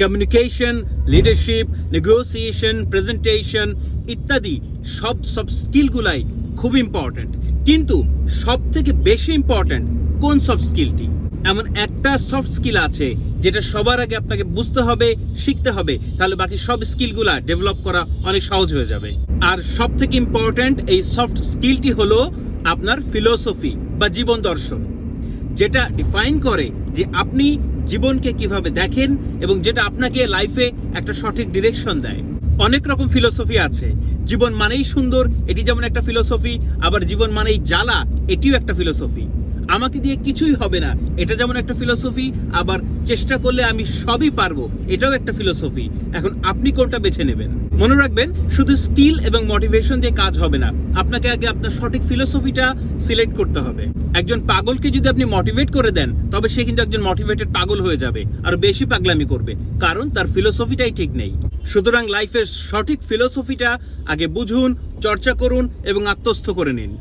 Communication leadership negotiation presentation ইত্যাদি সব সব স্কিলগুলাই খুব ইম্পর্ট্যান্ট কিন্তু সব থেকে বেশি ইম্পর্ট্যান্ট কোন সফট স্কিলটি এমন একটা সফট স্কিল আছে যেটা সবার আগে আপনাকে বুঝতে হবে, শিখতে হবে, তাহলে বাকি সব স্কিলগুলা ডেভেলপ করা অনেক সহজ হয়ে যাবে। আর সব থেকে ইম্পর্ট্যান্ট এই সফট স্কিলটি হলো আপনার ফিলোসফি বা জীবন দর্শন, যেটা ডিফাইন করে যে আপনি জীবনকে কীভাবে দেখেন এবং যেটা আপনাকে লাইফে একটা সঠিক ডিরেকশন দেয়। অনেক রকম ফিলোসফি আছে। জীবন মানেই সুন্দর, এটি যেমন একটা ফিলোসফি আবার জীবন মানেই জ্বালা, এটিও একটা ফিলোসফি আমাকে দিয়ে কিছুই হবে না। এটা যেমন একটা ফিলোসফি আবার চেষ্টা করলে আমি সবই পারব, এটাও একটা ফিলোসফি এখন আপনি কোনটা বেছে নেবেন? মনে রাখবেন, শুধু স্কিল এবং মোটিভেশন দিয়ে কাজ হবে না। আপনাকে আগে আপনার সঠিক ফিলোসফিটা সিলেক্ট করতে হবে। একজন পাগলকে যদি আপনি মোটিভেট করে দেন, তবে সে কিন্তু একজন মোটিভেটেড পাগল হয়ে যাবে আর বেশি পাগলামি করবে, কারণ তার ফিলোসফিটাই ঠিক নেই। সুতরাং লাইফের সঠিক ফিলোসফিটা আগে বুঝুন, চর্চা করুন এবং আত্মস্থ করে নিন।